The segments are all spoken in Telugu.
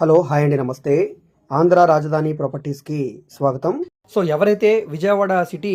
హలో హాయ్ అండి నమస్తే. ఆంధ్ర రాజధాని ప్రాపర్టీస్కి స్వాగతం. సో ఎవరైతే విజయవాడ సిటీ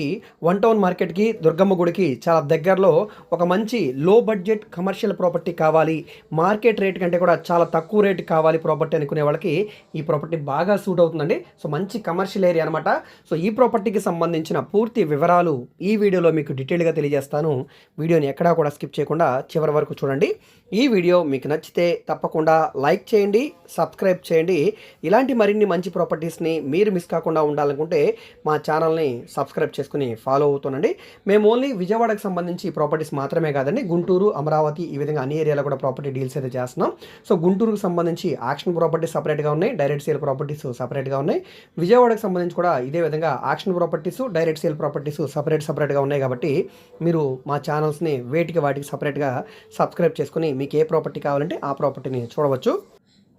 వన్ టౌన్ మార్కెట్కి దుర్గమ్మ గుడికి చాలా దగ్గరలో ఒక మంచి లో బడ్జెట్ కమర్షియల్ ప్రాపర్టీ కావాలి మార్కెట్ రేట్ కంటే కూడా చాలా తక్కువ రేట్ కావాలి ప్రాపర్టీ అనుకునే వాళ్ళకి ఈ ప్రాపర్టీ బాగా సూట్ అవుతుందండి. సో మంచి కమర్షియల్ ఏరియా అనమాట సో ఈ ప్రాపర్టీకి సంబంధించిన పూర్తి వివరాలు ఈ వీడియోలో మీకు డీటెయిల్గా తెలియజేస్తాను. వీడియోని ఎక్కడా కూడా స్కిప్ చేయకుండా చివరి వరకు చూడండి. ఈ వీడియో మీకు నచ్చితే తప్పకుండా లైక్ చేయండి సబ్స్క్రైబ్ చేయండి. ఇలాంటి మరిన్ని మంచి ప్రాపర్టీస్ని మీరు మిస్ కాకుండా ఉండాలనుకుంటే మా ఛానల్ని సబ్స్క్రైబ్ చేసుకుని ఫాలో అవుతానండి. మేము ఓన్లీ విజయవాడకు సంబంధించి ప్రాపర్టీస్ మాత్రమే కాదండి గుంటూరు అమరావతి ఈ విధంగా అన్ని ఏరియాలో కూడా ప్రాపర్టీ డీల్స్ అయితే చేస్తున్నాం. సో గుంటూరుకు సంబంధించి యాక్షన్ ప్రాపర్టీస్ సపరేట్గా ఉన్నాయి డైరెక్ట్ సేల్ ప్రాపర్టీస్ సపరేట్గా ఉన్నాయి. విజయవాడకు సంబంధించి కూడా ఇదే విధంగా auction properties direct sale properties separate సపరేట్గా ఉన్నాయి కాబట్టి మీరు మా ఛానల్స్ని వేటికి వాటికి సపరేట్గా సబ్స్క్రైబ్ చేసుకుని మీకు ఏ ప్రాపర్టీ కావాలంటే ఆ ప్రాపర్టీని చూడవచ్చు.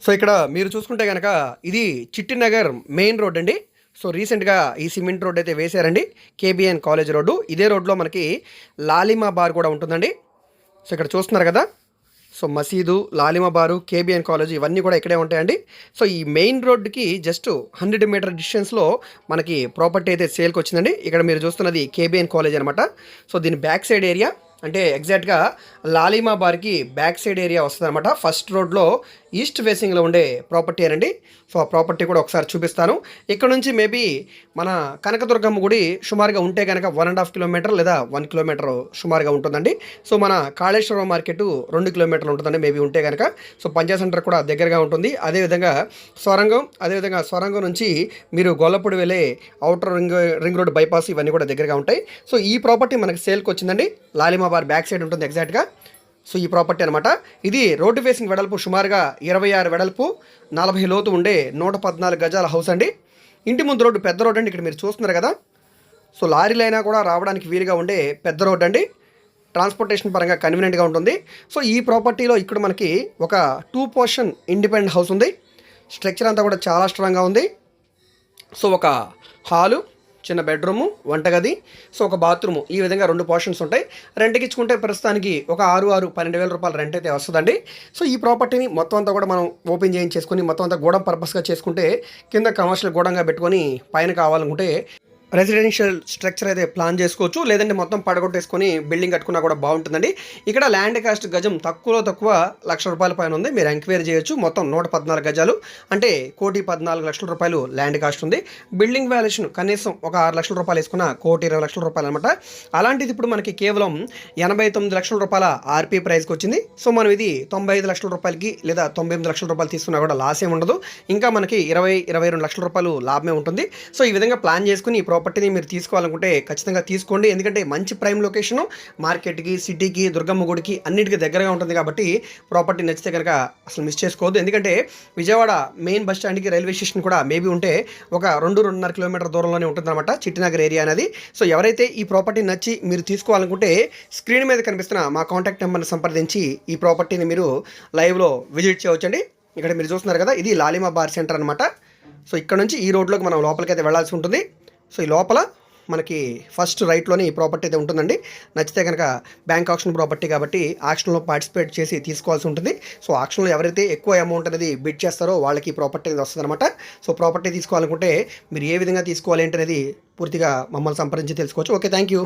సో ఇక్కడ మీరు చూసుకుంటే కనుక ఇది చిట్టినగర్ మెయిన్ రోడ్ అండి. సో రీసెంట్గా ఈ సిమెంట్ రోడ్ అయితే వేశారండి కేబిఎన్ కాలేజ్ రోడ్డు. ఇదే రోడ్లో మనకి లాలిమా బార్ కూడా ఉంటుందండి. సో ఇక్కడ చూస్తున్నారు కదా సో మసీదు లాలిమా బారు కేబిఎన్ కాలేజ్ ఇవన్నీ కూడా ఇక్కడే ఉంటాయండి. సో ఈ మెయిన్ రోడ్డుకి జస్ట్ హండ్రెడ్ మీటర్ డిస్టెన్స్లో మనకి ప్రాపర్టీ అయితే సేల్కి వచ్చిందండి. ఇక్కడ మీరు చూస్తున్నది కేబిఎన్ కాలేజ్ అనమాట సో దీని బ్యాక్ సైడ్ ఏరియా అంటే ఎగ్జాక్ట్గా లాలిమా బార్కి బ్యాక్ సైడ్ ఏరియా వస్తుంది అనమాట ఫస్ట్ రోడ్లో ఈస్ట్ ఫేసింగ్లో ఉండే ప్రాపర్టీ అనండి. సో ఆ ప్రాపర్టీ కూడా ఒకసారి చూపిస్తాను. ఇక్కడ నుంచి మేబీ మన కనకదుర్గమ్మ గుడి సుమారుగా ఉంటే కనుక వన్ అండ్ హాఫ్ కిలోమీటర్ లేదా వన్ కిలోమీటర్ సుమారుగా ఉంటుందండి. సో మన కాళేశ్వరం మార్కెట్ రెండు కిలోమీటర్లు ఉంటుందండి మేబీ ఉంటే కనుక సో పంచాయత్ సెంటర్ కూడా దగ్గరగా ఉంటుంది. అదేవిధంగా స్వరంగం అదేవిధంగా స్వరంగం నుంచి మీరు గొల్లపూడి వెళ్ళే outer ring ring road bypass ఇవన్నీ కూడా దగ్గరగా ఉంటాయి. సో ఈ ప్రాపర్టీ మనకి సేల్కి వచ్చిందండి. బార్ బ్యాక్ సైడ్ ఉంటుంది ఎగ్జాక్ట్గా. సో ఈ ప్రాపర్టీ అనమాట ఇది రోడ్డు ఫేసింగ్ వెడల్పు సుమారుగా ఇరవై ఆరు వెడల్పు నలభై లోతు ఉండే నూట పద్నాలుగు గజాల హౌస్ అండి. ఇంటి ముందు రోడ్డు పెద్ద రోడ్డు అండి ఇక్కడ మీరు చూస్తున్నారు కదా. సో లారీలైనా కూడా రావడానికి వీలుగా ఉండే పెద్ద రోడ్డు అండి. ట్రాన్స్పోర్టేషన్ పరంగా కన్వీనియంట్గా ఉంటుంది. సో ఈ ప్రాపర్టీలో ఇక్కడ మనకి ఒక టూ పోర్షన్ ఇండిపెండెంట్ హౌస్ ఉంది. స్ట్రక్చర్ అంతా కూడా చాలా స్ట్రాంగ్గా ఉంది. సో ఒక హాలు చిన్న బెడ్రూము వంటగది సో ఒక బాత్రూము. ఈ విధంగా రెండు పోర్షన్స్ ఉంటాయి. రెంట్కి ఇచ్చుకుంటే ప్రస్తుతానికి ఒక ఆరు ఆరు పన్నెండు వేల రూపాయలు రెంట్ అయితే వస్తుందండి. సో ఈ ప్రాపర్టీని మొత్తం అంతా కూడా మనం ఓపెన్ చేయించేసుకొని మొత్తం అంతా గోడం పర్పస్గా చేసుకుంటే కింద కమర్షియల్ గోడంగా పెట్టుకొని పైన కావాలనుకుంటే రెసిడెన్షియల్ స్ట్రక్చర్ అయితే ప్లాన్ చేసుకోవచ్చు. లేదంటే మొత్తం పడగొట్టేసుకొని బిల్డింగ్ కట్టుకున్నా కూడా బాగుంటుందండి. ఇక్కడ ల్యాండ్ కాస్ట్ గజం తక్కువలో తక్కువ లక్ష రూపాయల పైన ఉంది. మీరు ఎంక్వైరీ చేయొచ్చు. మొత్తం నూట పద్నాలుగు గజాలు. అంటే కోటి పద్నాలుగు లక్షల రూపాయలు ల్యాండ్ కాస్ట్ ఉంది. బిల్డింగ్ వాల్యుయేషన్ కనీసం ఒక ఆరు లక్షల రూపాయలు వేసుకున్న కోటి ఇరవై లక్షల రూపాయలు అనమాట అలాంటిది ఇప్పుడు మనకి కేవలం ఎనభై తొమ్మిది లక్షల రూపాయల ఆర్పీ ప్రైస్కి వచ్చింది. సో మనం ఇది తొంభై ఐదు లక్షల రూపాయలకి లేదా తొంభై ఎనిమిది లక్షల రూపాయలు తీసుకున్నా కూడా లాస్ ఏమి ఉండదు. ఇంకా మనకి ఇరవై ఇరవై రెండు లక్షల రూపాయలు లాభమే ఉంటుంది. సో ఈ విధంగా ప్లాన్ చేసుకుని ఈ ప్రాపర్టీని మీరు తీసుకోవాలనుకుంటే ఖచ్చితంగా తీసుకోండి. ఎందుకంటే మంచి ప్రైమ్ లొకేషను మార్కెట్కి సిటీకి దుర్గమ్మ గుడికి అన్నిటికీ దగ్గరగా ఉంటుంది కాబట్టి ప్రాపర్టీ నచ్చితే కనుక అసలు మిస్ చేసుకోవద్దు. ఎందుకంటే విజయవాడ మెయిన్ బస్ స్టాండ్కి రైల్వే స్టేషన్ కూడా మేబీ ఉంటే ఒక రెండు రెండున్నర కిలోమీటర్ దూరంలోనే ఉంటుందన్నమాట చిట్టినగర్ ఏరియా అనేది. సో ఎవరైతే ఈ ప్రాపర్టీ నచ్చి మీరు తీసుకోవాలనుకుంటే స్క్రీన్ మీద కనిపిస్తున్న మా కాంటాక్ట్ నెంబర్ని సంప్రదించి ఈ ప్రాపర్టీని మీరు లైవ్లో విజిట్ చేయవచ్చండి. ఇక్కడ మీరు చూస్తున్నారు కదా ఇది లాలిమా బార్ సెంటర్ అనమాట సో ఇక్కడ నుంచి ఈ రోడ్లోకి మనం లోపలికి అయితే వెళ్ళాల్సి ఉంటుంది. సో ఈ లోపల మనకి ఫస్ట్ రైట్లోనే ఈ ప్రాపర్టీ అయితే ఉంటుందండి. నచ్చితే కనుక బ్యాంక్ ఆప్షన్ ప్రాపర్టీ కాబట్టి ఆక్షన్లో పార్టిసిపేట్ చేసి తీసుకోవాల్సి ఉంటుంది. సో ఆక్షన్లో ఎవరైతే ఎక్కువ అమౌంట్ అనేది బిడ్ చేస్తారో వాళ్ళకి ఈ ప్రాపర్టీ అనేది వస్తుంది అనమాట సో ప్రాపర్టీ తీసుకోవాలనుకుంటే మీరు ఏ విధంగా తీసుకోవాలి ఏంటనేది పూర్తిగా మమ్మల్ని సంప్రదించి తెలుసుకోవచ్చు. Okay thank you